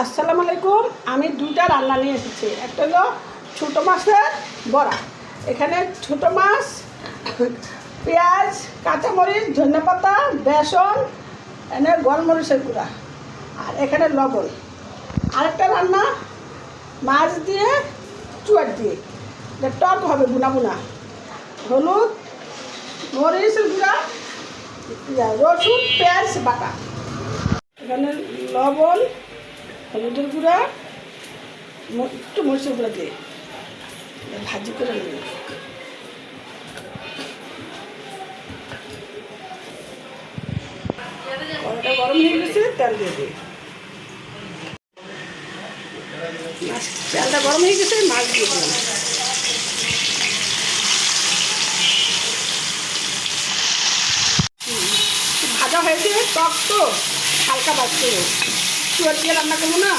আসসালামু আলাইকুম। আমি দুইটা রান্না নিয়ে এসেছি। একটা হলো ছোটো মাছের বড়া। এখানে ছোটো মাছ, পেঁয়াজ, কাঁচামরিচ ধনেপাতা বেসন, এনে গোলমরিচের গুঁড়া। আর এখানে লবণ। আরেকটা রান্না, মাছ দিয়ে, চুয়ার দিয়ে। টক হবে বুনা বুনা হলুদ, মরিচের গুঁড়া, রসুন, পেঁয়াজ, বাটা। এখানে লবণ হলুদের গুঁড়া একটু মরিচের গুঁড়া দিয়ে ভাজি করে নেব। গরম হয়ে গেছে, তেল দিয়ে দিই। মাছ তেলটা গরম হয়ে গেছে, মাছ দিয়ে দিলাম। ভাজা হয়েছে, টক তো, হালকা ভাজতে চুয়ার দিয়ে রান্না করব না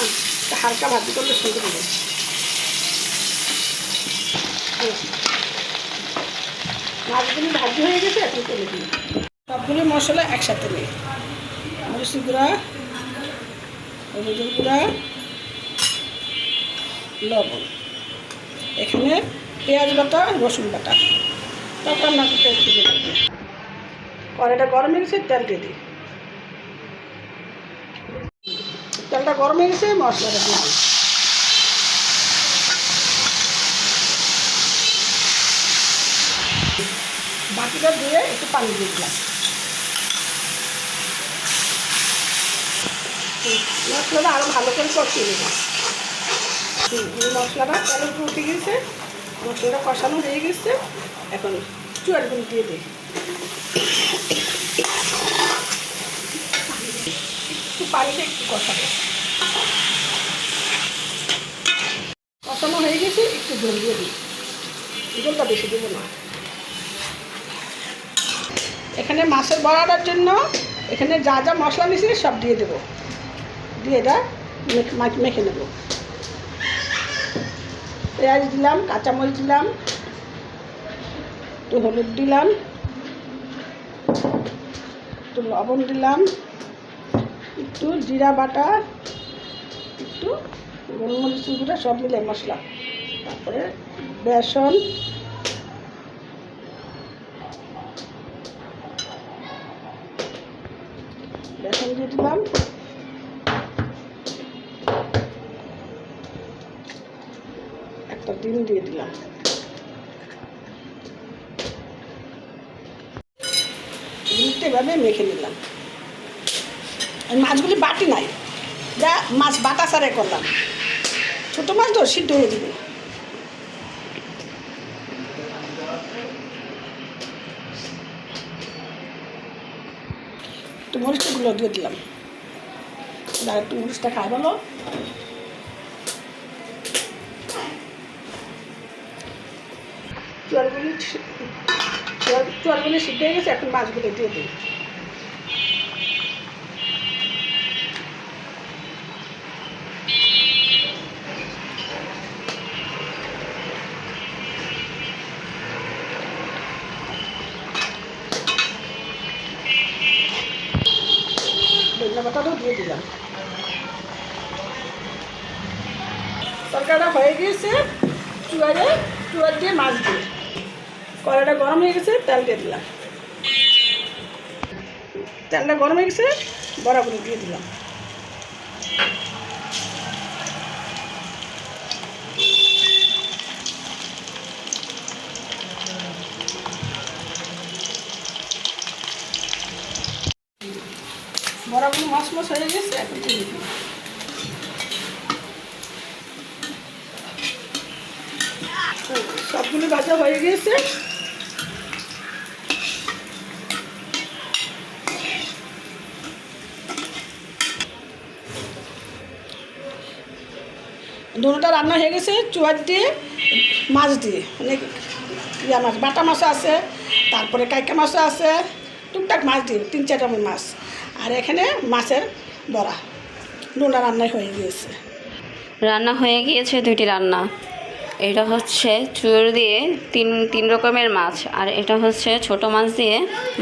হালকা ভাজি করলে সুন্দর হবে। মাছগুলি ভাজি হয়ে গেছে, এখন তুলে দিই সবগুলি মশলা একসাথে নেই মরিচের গুঁড়া, হলুদের গুঁড়া, লবণ। এখানে পেঁয়াজ বাটা, রসুন বাটা। সব রান্না করতে। কড়াইটা গরম হয়ে গেছে, তেল দিয়ে দিই। তেলটা গরম হয়ে গেছে মশলাটা দিয়ে দিই। বাকিটা দিয়ে একটু পানি দিয়ে দিলাম। মশলাটা আরও ভালো করে কষিয়ে হুম, মশলাটা উপর উঠে গেছে মশলাটা কষানো হয়ে গেছে। এখন চুয়ারগুলো দিয়ে দিই। একটু পানিটা একটু কষাবো। কষানো হয়ে গেছে, একটু জল দিয়ে দিই। জলটা বেশি দেবো না। এখানে মাছের বড়াটার জন্য এখানে যা যা মশলা মিশিয়ে সব দিয়ে দেবো। দিয়ে এটা মেখে- নেব। পেঁয়াজ দিলাম, কাঁচামরিচ দিলাম, একটু হলুদ দিলাম, একটু লবণ দিলাম, একটু জিরা বাটা, একটু গোলমরিচ গুঁড়া সব মিলে মশলা। তারপরে বেসন। বেসন দিয়ে দিলাম। একটা ডিম দিয়ে দিলাম। ডিমটা এভাবে মেখে নিলাম। মাছগুলি বাটি নাই। যা মাছ বাটা সারে করলাম। ছোটো মাছ তো সিদ্ধ হয়ে যাবে। একটু মরিচগুলো দিয়ে দিলাম। আর একটু মরিচটা খাই ভালো চুয়ারগুলি চুয়ারগুলি সিদ্ধ হয়ে গেছে, এখন মাছগুলো দিয়ে দিই। পাতাটাও দিয়ে দিলাম। তরকারিটা হয়ে গিয়েছে চুয়ারে চুয়ার দিয়ে মাছ দিয়ে। কড়াইটা গরম হয়ে গেছে, তেল দিয়ে দিলাম। তেলটা গরম হয়ে গেছে, বড়াগুলো দিয়ে দিলাম। বড়াগুলো মাছ মাছ হয়ে গেছে, এখন দিলাম সবগুলো ভাজা হয়ে গিয়েছে দুটোটা রান্না হয়ে গেছে চুয়ার দিয়ে, মাছ দিয়ে মানে ইয়া মাছ, বাটা মাছও আছে, তারপরে কাইকা মাছও আছে, টুকটাক মাছ দিয়ে, তিন চারটা মাছ। আর এখানে মাছের বড়া। দুটা রান্নাই হয়ে গিয়েছে। রান্না হয়ে গিয়েছে দুইটি রান্না। এটা হচ্ছে চুর দিয়ে তিন তিন রকমের মাছ, আর এটা হচ্ছে ছোট মাছ দিয়ে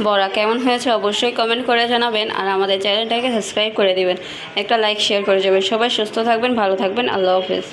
বড়া। কেমন হয়েছে অবশ্যই কমেন্ট করে জানাবেন, আর আমাদের চ্যানেলটাকে সাবস্ক্রাইব করে দিবেন। একটা লাইক শেয়ার করে যাবেন। সবাই সুস্থ থাকবেন, ভালো থাকবেন। আল্লাহ হাফেজ।